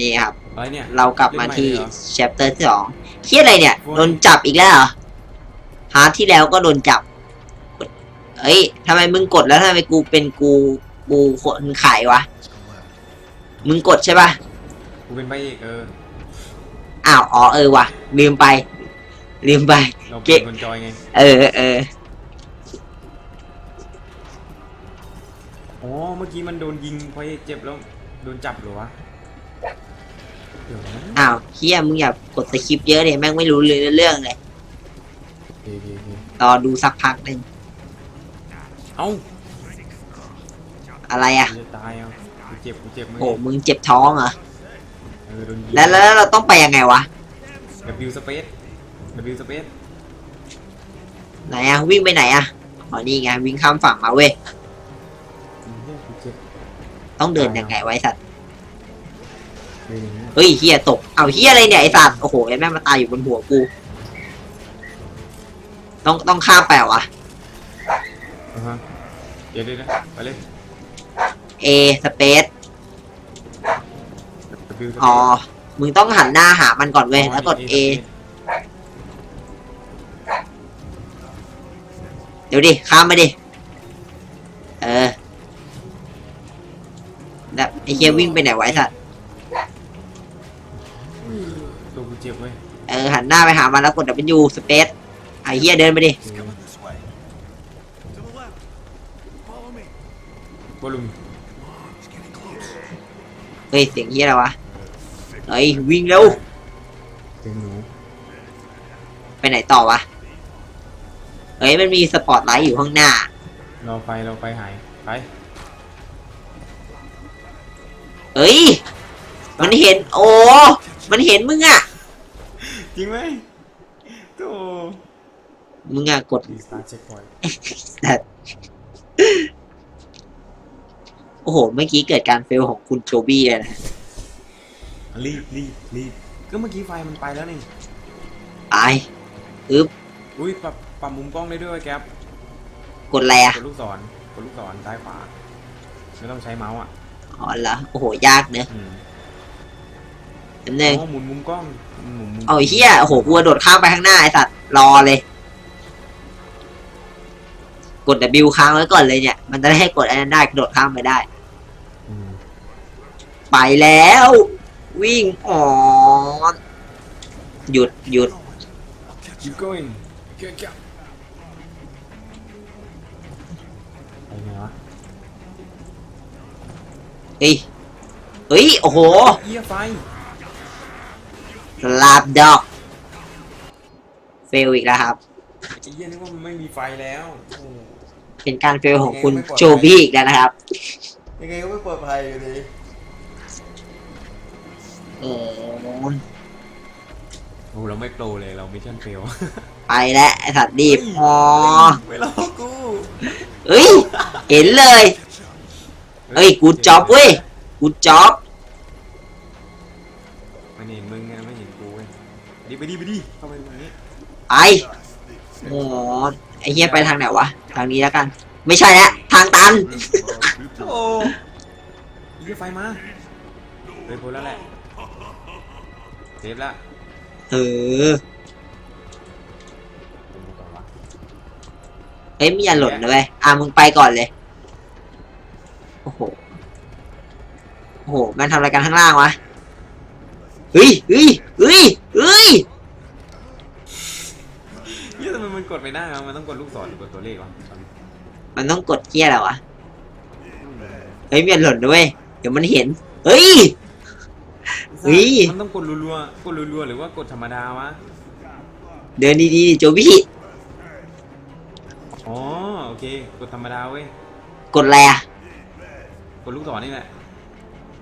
นี่ครับ อะไรเนี่ย เรากลับมาที่เล่นใหม่เลยเหรอ chapter ที่สองเฮียอะไรเนี่ยโอ้ยโดนจับอีกแล้วเหรอฮาร์ทที่แล้วก็โดนจับกดเอ้ยทำไมมึงกดแล้วทำไมกูเป็นกูกูคนขายวะ มึงกดใช่ปะกูเป็นไปอีกเอออ้าวอ๋อเออว่ะ ลืมไป ลืมไป เราเก๊เป็นคนจอยไงเออเอออ๋อเมื่อกี้มันโดนยิงเพราะเจ็บแล้วโดนจับเหรอวะเดี๋ยวนะ อ้าวเฮียมึงอย่ากดสคริปต์เยอะเลยแม่งไม่รู้เรื่องเรื่องเลยโอเคโอเคโอเครอดูสักพักหนึ่งเอ้าอะไรอะกูจะตายอะกูเจ็บกูเจ็บมืโหมึงเจ็บท้องเหรอเออโดนยิงแล้วแล้วเราต้องไปยังไงวะ W space W space ไหนอะวิ่งไปไหนอะอ๋อนี่ไงวิ่งข้ามฝั่งมาเว้ยเหี้ยกูเจ็บต้องเดินยังไงไวะไอ้สัตว์ เลยอย่างเงี้ยเฮ้ยเฮียตก เอาเฮียอะไรเนี่ยไอสัตว์โอ้โหไอแม่งมาตายอยู่บนหัวกู ต้องต้องข้ามไปเหรอวะอ่าฮะเดี๋ยวเดี๋ยวเดี๋ยวไปเลย A space W space อ๋อมึงต้องหันหน้าหามันก่อนเว้ยแล้วกด A เดี๋ยวดิข้ามมาดิเออแล้วไอเฮียวิ่งไปไหนไวะไอ้สัตว์ เจ็บเว้ยเออหันหน้าไปหามันแล้วกด W space ไอเฮียเดินไปดิ Coming this way. To the left. Follow me. บอลลูน He's getting close. เฮ้ยเสียงเฮียอะไรวะเฮ้ยวิ่งเร็วเต็มหนูไปไหนต่อวะเฮ้ยมันมีสปอตไลท์อยู่ข้างหน้า เราไฟเราไฟหายไปเฮ้ย มันเห็นโอ้ มันเห็นมึงอะจ ริงไหมโตมึงอะกดดีสตาร์เช็คพอยต์โอ้โห เมื่อกี้เกิดการเฟลของคุณโจบี้เลยนะรีบรีบรีบก็เมื่อกี้ไฟมันไปแล้วนี่ ตายอุ้ยปรับปรับมุมกล้องได้ด้วยแก๊ปกดอะไรอะกดลูกศรกดลูกศรซ้ายขวาไม่ต้องใช้เมาส์อะ อ๋อเหรอโอ้โห ยากเนอะอืม จำหนึ่งอ๋อหมุนมุมกล้องหมุนมุมเอาไอ้เฮียโอ้โหกูกระโดดข้ามไปข้างหน้าไอ้สัตว์รอเลย กด W ค้างไว้ก่อนเลยเนี่ย มันจะได้ให้กดอันนั้นได้กระโดดข้ามไปได้ อืมไปแล้ว วิ่งอ๋อหยุดหยุด keep going เก๊ะไปไงวะเฮ้ยเฮ้ยโอ้โหเหี้ยไฟ ลาบดอก เฟลอีกแล้วครับ ไอ้เหี้ยนึกว่ามันไม่มีไฟแล้วโอ้เป็นการเฟลของคุณโจบี้อีกแล้วนะครับ ยังไงก็ไม่ปลอดภัยอยู่ดีโอ้โหเราไม่โปรเลยเรามิชชั่นเฟลไปแล้วไอสัตว์รีบอ๋อไม่รอกูเฮ้ย เห็นเลยเฮ้ย กูจ็อบเว้ย กูจ็อบ ไปดีไปดีเข้าไปตรงนี้ไปโอ้ไอเฮียไปทางไหนวะ ทางนี้แล้วกัน ไม่ใช่แล้วทางตัน โอ้เหี้ยไฟมาเลยพ้นแล้วแหละเซฟแล้วเออเป็นไงต่อวะเฮ้ยมีอย่าหล่นนะเว้ยอะมึงไปก่อนเลย โอ้โห โอ้โห มันทำอะไรกันข้างล่างวะ เฮ้ยเฮ้ยเฮ้ยเฮ้ยเหี้ยทำไมมันกดไม่ได้อะมันต้องกดลูกศรหรือกดตัวเลขวะมันต้องกดเกียร์อะไรวะ เฮ้ยมีอย่าหล่นนะเว้ยเดี๋ยวมันเห็น เฮ้ย เฮ้ย มันต้องกดรัวๆ กดรัวๆ หรือว่ากดธรรมดาวะ เดินดีๆดิโจบี้อ๋อโอเค กดธรรมดาเว้ย กดอะไรอะกดลูกศรนี่แหละ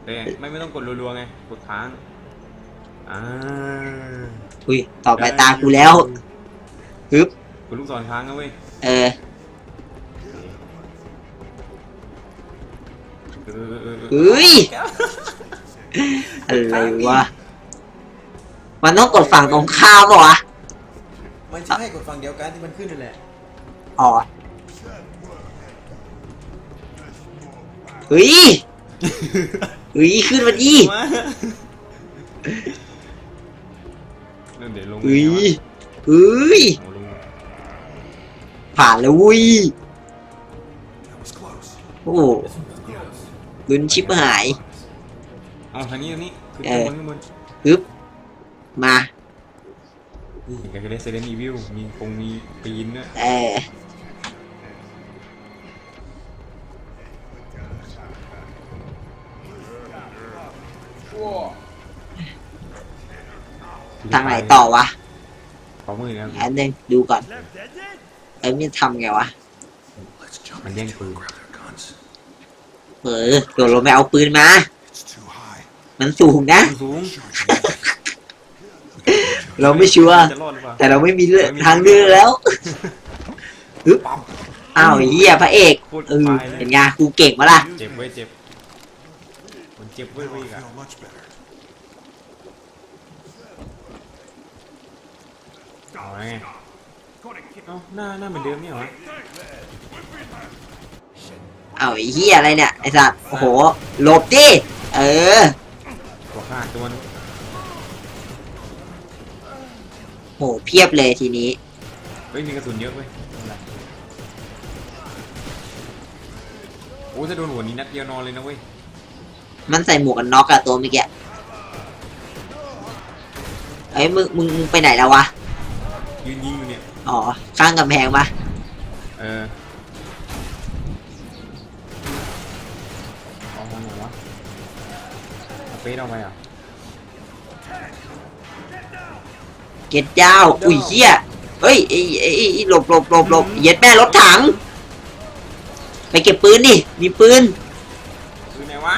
แต่ไม่ไม่ต้องกดรัวๆไง กดค้าง อ่า อุ้ยต่อไปตากูแล้วฮึบ กดลูกศรค้างนะเว้ยเออเออ เออเออเออเฮ้ย อะไรวะ มันต้องกดฝั่งตรงข้ามปะวะมันใช่กดฝั่งเดียวกันที่มันขึ้นนั่นแหละอ๋อเฮ้ยเฮ้ยขึ้นมาดิมาเรื่องเดี๋ยวลงเฮ้ไงวะยเฮ้ยโอ้ลง ผ่านแล้ววุ้ย That was close. โอ้โหลุ้นชิบหาย เอาทางนี้ทางนี้ขึ้นเอข้างอบนข้างบนฮึบมานี่เห็นกันเลยเซเลนอีวิวมีคงมีปีนด้วยเออทางไหนต่อวะขอมือนะอันหนึงดูก่อน Left that dead? เอ้ยมันทำไงวะ Let's jump มันแย่งปืน grab their guns. เออโดดลงไปเอาปืนมา It's too high. มันสูงนะ สูงเราไม่ชัวร์จะรอดหรือเปล่าแต่เราไม่มีเลือกทางเลือกแล้วฮึบปั๊มอ้าวไอ้เหี้ยพระเอกโคตรเออไปเลยเป็นไงกูเก่งมาล่ะ เจ็บเว้ยเจ็บ มันเจ็บเว้ย Now เว้ย I อีกอะ feel much better. เอาไง เอ้าหน้าหน้าเหมือนเดิมเนี่ยเหรออ้าวไอ้เหี้ยอะไรเนี่ยไอ้สัตว์โอ้โหหลบดิเออตัวขาดตัวนึงโหเพียบเลยทีนี้ เฮ้ยมีกระสุนเยอะเว้ยไม่เป็นไรโอ้ถ้าโดนหัวนี้นัดเดียวนอนเลยนะเว้ยมันใส่หมวกกันน็อกอะตัวเมื่อกี้เอ้ยมึงมึงมึงไปไหนแล้ววะยืนยิงอยู่เนี่ย อ๋อข้างกำแพงปะเออเอาทางไหนวะเอาเฟสเอาไปอะเก็ตยาวอุ้ยเหี้ยเฮ้ยไอ้ไอ้ไอ้หลบหลบหลบหลบเหย็ดแม่รถถัง ไปเก็บปืนดิมีปืนคือไหนวะ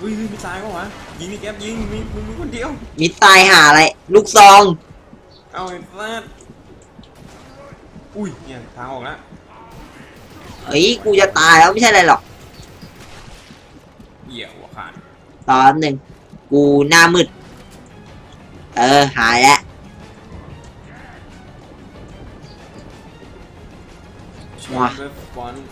อุ้ยมีตายปะวะยิงนี่แก๊ปยิงมีมึงมีคนเดียว มีตายหาอะไร ลูกซอง เอาไอ้ฟาด อุ้ยเนี่ยทางออกแล้วเฮ้ยกูจะตายแล้วไม่ใช่อะไรหรอก เหี้ยหัวขาดตอนหนึ่งกูหน้ามืด เออ หายแล้วว้าเว็บฟอนต์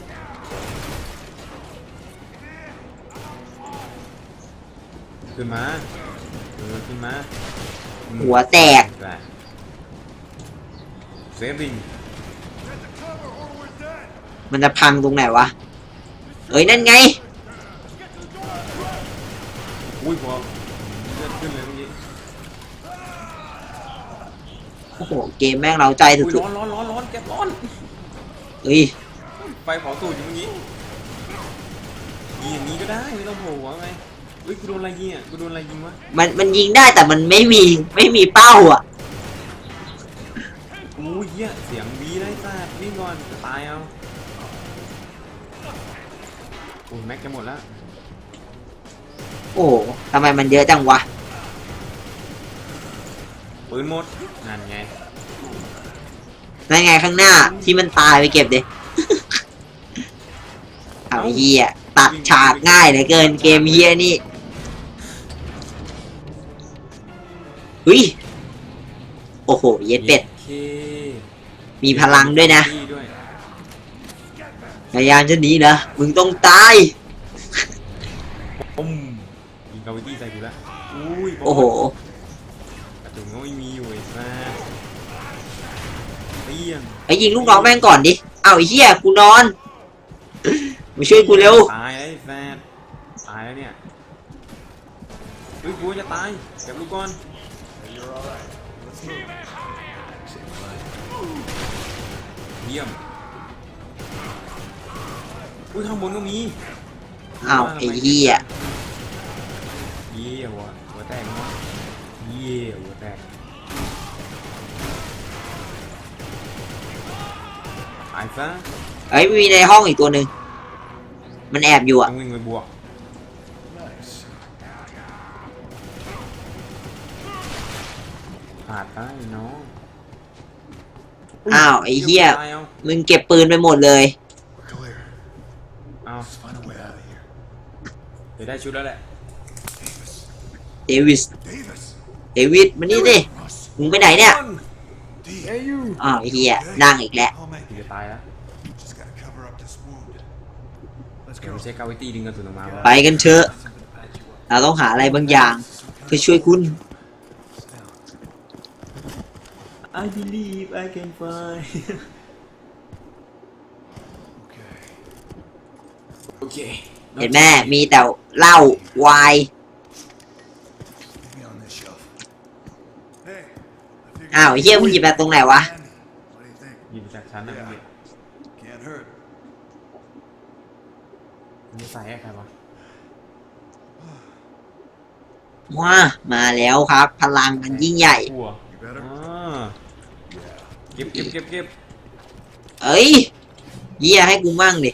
ขึ้นมาเออขึ้นมาอืมหัวแตกได้เซฟดิง มันจะพังตรงไหนวะ เอ้ยนั่นไง อุ้ยพอเลือดขึ้นเลยเมื่อกี้โอ้โห เกมแม่งเราใจอุ้ยสุดร้อนร้อนร้อนร้อนแก๊ปร้อน ๆเฮ้ย ไฟเผาตูดอยู่เมื่อกี้ยิงอย่างนี้ก็ได้ไม่ต้องโผล่หัวไงเฮ้ยกูโดนอะไรยิงอะกูโดนอะไรยิงวะมันมันยิงได้แต่มันไม่มีไม่มีเป้าอะ ม็กจะหมดแล้วโอ้โหทำไมมันเยอะจังวะ ปืนหมดนั่นไงนั่นไงข้างหน้าที่มันตายไปเก็บดิ เอาไอ้เฮียตัดฉากง่ายเหลือเกินเกมเฮียนี่เฮ้ยโอ้โห เย็ดเป็ดเคมีพลังด้วยนะด้วยพยายามจะหนีนะมึงต้องตาย ปุ้มยิงกาวิตี้ ใส่กูแล้วอุ้ยโอ้โหกระสุนก็ไม่มีอยู่ไอ้ซ่าเปี้ยงไอ้ยิงลูกน้องแม่งก่อนดิเอาไอ้เหี้ยกูนอนมาช่วยกูเร็วตายแล้วไอ้แฟนตายแล้วเนี่ยเฮ้ยกูจะตายเก็บลูกก่อน You're all right. Let's move. Save my life. เยี่ยมอุ้ยข้างบนก็มีอ้าวไอ้เหี้ยเยี่ยหัวหัวแตกมั้งเยี่ยหัวแตกตายซะไอ้ยมีในห้องอีกตัวหนึ่งมันแอบอยู่ต้อะองวิ่งไปบวก Nice. ขาดไปน้องอ้าวไอ้เหี้ยตายเอา มึงเก็บปืนไปหมดเลย We're clear. เอา Let's find a way out of here. เดี๋ยวได้ชุดแล้วแหละ Davis. เดวิส Davis. เดวิดมานี่ดิ Russ. มึงไปไหนเนี่ย D. อ้าวไอ้เหี้ยนั่งอีกแล้ว I'll make กูจะ it. ตายแล้ว Just gotta cover up this wound. Let's เดี๋ยว go. ไปเช็คกาวิตี้ดึงกระสุนออกมาไปกันเถอะเราต้องหาอะไรบางอย่างเพื่อช่วยคุณ I believe I can fly Okay. โอเค เห็นแม่มีแต่เหล้าวา อ้าวไอ้เฮียมึงหยิบแบบตรงไหนวะ What do you think? หยิบจากชั้นนะมึง Can't hurt. มึงจะใส่ให้ใครวะว้ามาแล้วครับ พลังมันยิ่งใหญ่ กลัว You better? อ่า Yeah. เก็บเก็บเก็บเก็บเอ้ยเฮียให้กูมั่งดิ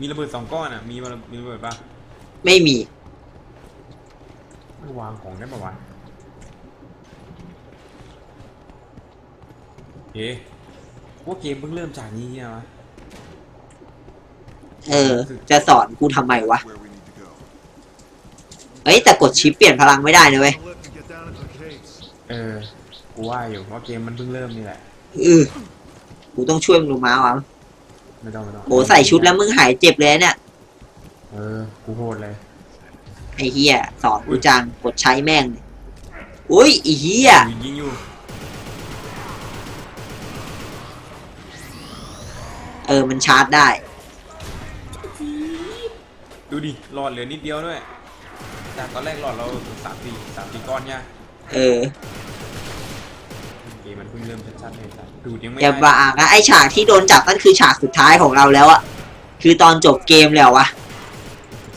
มีระเบิดสองก้อนอะ มีระมีระเบิดปะไม่มีมันวางของได้ปะวะ เอ๊ะว่าเกมเพิ่งเริ่มจากนี้เนี่ยวะเออ จะสอนกูทำไมวะ Where we need to go. เอ้ย แต่กดชิปเปลี่ยนพลังไม่ได้นะเว้ย I'll let you get down into the caves. เออ กูว่าอยู่ว่าเกมมันเพิ่งเริ่มนี่แหละเออกูต้องช่วยมึงลงมาวะไม่ต้องไม่ต้องโอ้ใส่ชุดแล้วมึงหายเจ็บเลยเนี่ย เออ กูโหดเลย ไอ้เฮียสอนกูจัง กดใช้แม่งดิอุ้ยไอ้เฮียยิงยิงอยู่ ออมันชาร์จได้ ดูดิหลอดเหลือนิดเดียวด้วย จากตอนแรกหลอดเราสามสี่สามสี่ก้อนเนี่ยเออเกมมันเพิ่งเริ่มชัดๆเลยจ้ะดูดยังไม่อย่าได้บ้านะไอฉากที่โดนจับนั่นคือฉากสุดท้ายของเราแล้วอะคือตอนจบเกมแล้ววะ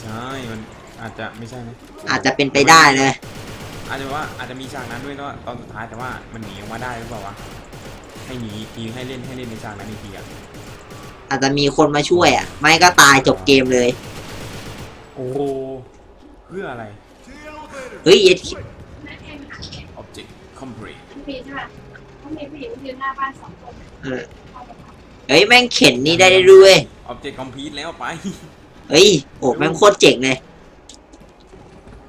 ใช่มันอาจจะไม่ใช่นะอาจจะเป็นไปได้เลยอาจจะว่าอาจจะมีฉากนั้นด้วยก็ตอนสุดท้ายแต่ว่ามันหนีออกมาได้หรือเปล่าวะให้หนีอีกทีให้เล่นให้เล่นในฉากนั้นอีกทีอะ อาจจะมีคนมาช่วยอะไม่ก็ตายจบเกมเลย โอ้โหเพื่ออะไร To the elevator. เฮ้ยเอ็ดนั่นเองค่ะ object complete มีใช่ไหมต้องมีผู้หญิงยืนหน้าบ้านสองคนเออ เฮ้ยแม่งเข็นนี่ได้ด้วย object complete แล้วไปเฮ้ยโอ้แม่งโคตรเจ๋งเลย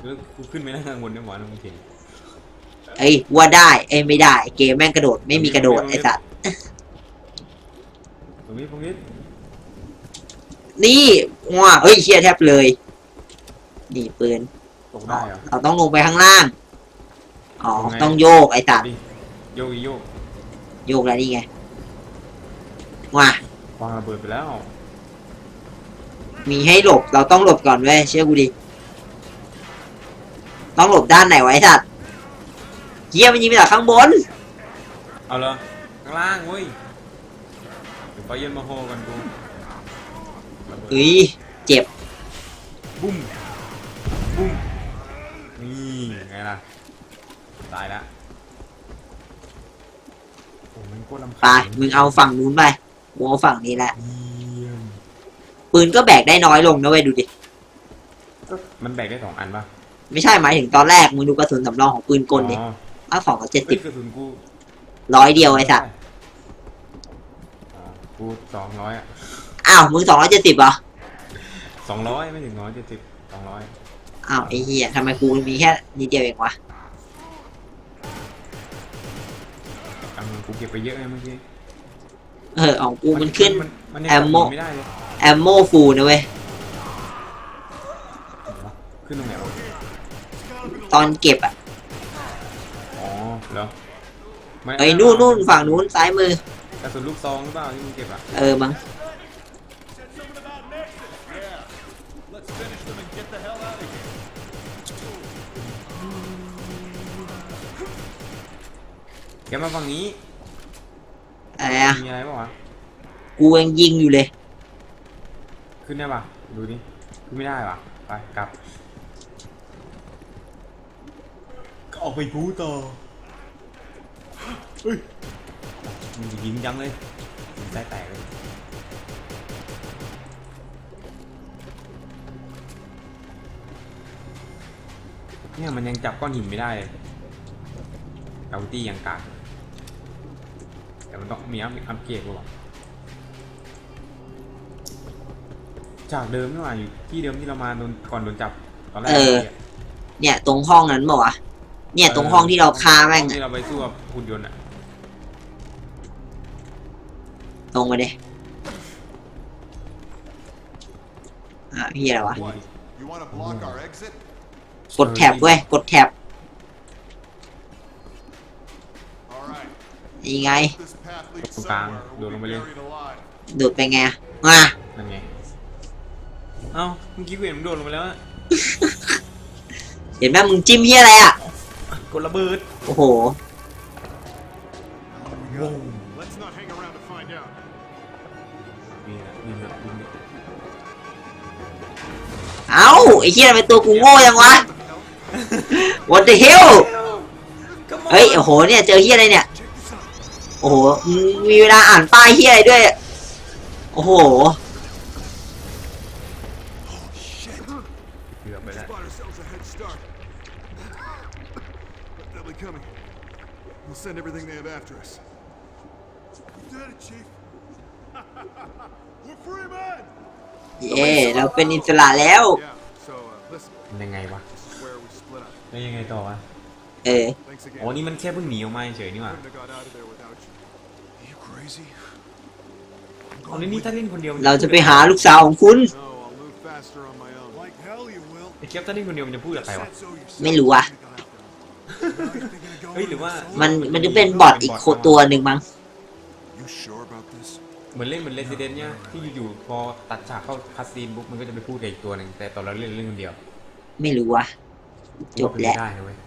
เออกูขึ้นไปนั่งข้างบนได้หมอนะมึงเห็นเอ้ยว่าได้เอ้ยไม่ได้ เกมแม่งกระโดดไม่มีกระโดดไอ้สัตว์ ตรงนี้ตรงนี้นี่ว้าเฮ้ยเชียแทบเลยนี่ปืนตกได้เหรอ เราต้องลงไปข้างล่าง อ๋อยังไง ต้องโยกไอ้สัตว์ดิโยกอีโยกโยกแล้วนี่ไงว้าวางระเบิดไปแล้วมีให้หลบ เราต้องหลบก่อนเว้ย เชื่อกูดิ ต้องหลบด้านไหนไวะไอ้สัตว์เฮียมันยิงมาจากข้างบน เอาเลยข้างล่างเว้ยเดี๋ยว ไปเย็นมาโฮกันกูระเบิดเฮ้ยเจ็บบุ้ม บุ้ม นี่ไงล่ะ ตายละโอ้มันโคตรลำไปมึงเอาฝั่งนู้นไปกูเอาฝั่งนี้แหละเยี่ยมปืนก็แบกได้น้อยลงนะเว้ยดูดิมันแบกได้สองอันปะไม่ใช่หมายถึงตอนแรกมึงดูกระสุนสำรองของปืนกลดิอ๋อตั้งสองกับเจ็ดเฮ้สิยบกระสุนกูร้อยเดียวไอ้สัตว์อ๋อ กูสองร้อยอะอ้าวมึงสองร้อยเจ็ดสิบเหรอสองร้อยไม่ถึงร้อยเจ็ดสิบสองร้อยอ้าวไอ้เหี้ยทำไมกูมีแค่นิดเดียวเองวะอันนึงกูเก็บไปเยอะเลยเมื่อกี้เออของกูมันขึ้น มันยังแอมโม่จับไม่ได้เลยแอมโมฟูลนะเว้ยขึ้นตรงไหนวะตอนเก็บอะอ๋อเหรอไม่ไอ้ยนู่นนู่นฝั่งนู้นซ้ายมือก ระสุนลูกซองหรือเปล่าที่มึงเก็บอะเออมั้ง Let's finish them and get the hell out of here. แกมาฝั่งนี้อะไรอะมีอะไรเปล่าวะกูยังยิงอยู่เลย ขึ้นได้ปะดูดิขึ้นไม่ได้ปะไปกลับก็ออกไปกูต่อเฮ้ย มึงจะยิงจังเลยยิงใจแตกเลยเนี่ยมันยังจับก้อนหินไม่ได้เลยเอาตี้ยังกากแต่มันต้องมีอัพอัพเกรดกว่าจากเดิมนี่หว่าอยู่ที่เดิมที่เรามาโดนก่อนโดนจับตอนแรกเออ เนี่ยตรงห้องนั้นบอกว่าวะเนี่ยตรงห้องที่เราฆ่าแม่งห้ออะที่เราไปสู้กับหุ่นยนต์อะ ตรงมาดิอะพี่อะไรวะ What? You want to block our exit? กดแท็บเว้ย กดแท็บ All right. นี่ไง This path leads T รงกลาง somewhere. โดด We'll ลง be ไปเลย buried alive. ดูดไปไงมานั่นไง เอ้าเมื่อกี้กูเห็นมึงโดดลงไปแล้วอะเห็นไหมมึงจิ้มเฮียอะไรอะ กดระเบิดโอ้โห We got เอ้าไอ้เฮียทำไมตัวกูโง่ยังวะ What the hell เฮ้ยโอ้โหเนี่ยเจอเฮี้ยอะไรเนี่ย โอ้โหมีเวลาอ่านป้ายเฮี้ยอะไรด้วย โอ้โหเกือบไปแล้ว We'll send everything they have after us. เย้เราเป็นอิสระแล้ว Yeah. So uh, listen, มันยังไงวะ this is where we split up. แล้วยังไงต่อวะเออ Thanks อ๋อ again. นี่มันแค่เพิ่งหนีออกมาเฉยๆนี่หว่า Couldn't have got out of there without you. Are you crazy? อ๋อนี่นี่ถ้าเล่นคนเดียวมันเราจะไปหาลูกสาวของคุณ No, I'll move faster on my own. Like hell you will. ไอ้เก็บถ้าเล่นคนเดียวมันจะพูดกับใครวะไม่รู้อะเฮ้ยหรือว่ามันมันจะเป็นบอทอีกโคตัวหนึ่งมั้ง You sure about this? เหมือนเล่นเหมือน Resident เนี่ยที่อยู่ๆพอตัดฉากเข้าคัสซีนปุ๊บมันก็จะไปพูดกับอีกตัวหนึ่งแต่ตอนเราเล่นเล่นคนเดียว ไม่รู้วะจบแล้วไม่ได้นะเว้ย